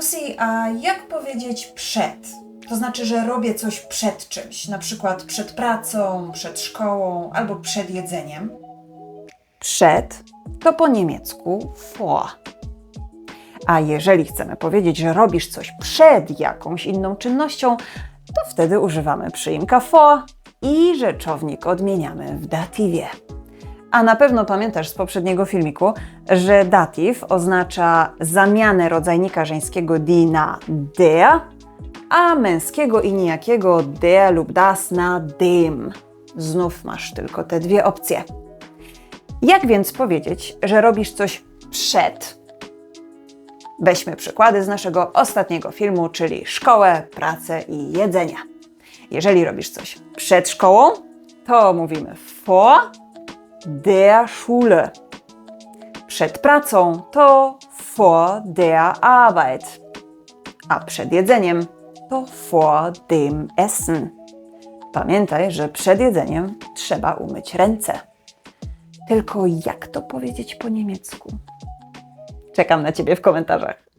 Lucy, a jak powiedzieć przed? To znaczy, że robię coś przed czymś, na przykład przed pracą, przed szkołą albo przed jedzeniem. Przed to po niemiecku vor. A jeżeli chcemy powiedzieć, że robisz coś przed jakąś inną czynnością, to wtedy używamy przyimka vor i rzeczownik odmieniamy w datywie. A na pewno pamiętasz z poprzedniego filmiku, że datyw oznacza zamianę rodzajnika żeńskiego die na der, a męskiego i nijakiego der lub das na dem. Znów masz tylko te dwie opcje. Jak więc powiedzieć, że robisz coś przed? Weźmy przykłady z naszego ostatniego filmu, czyli szkołę, pracę i jedzenie. Jeżeli robisz coś przed szkołą, to mówimy vor der Schule. Przed pracą to vor der Arbeit. A przed jedzeniem to vor dem Essen. Pamiętaj, że przed jedzeniem trzeba umyć ręce. Tylko jak to powiedzieć po niemiecku? Czekam na Ciebie w komentarzach.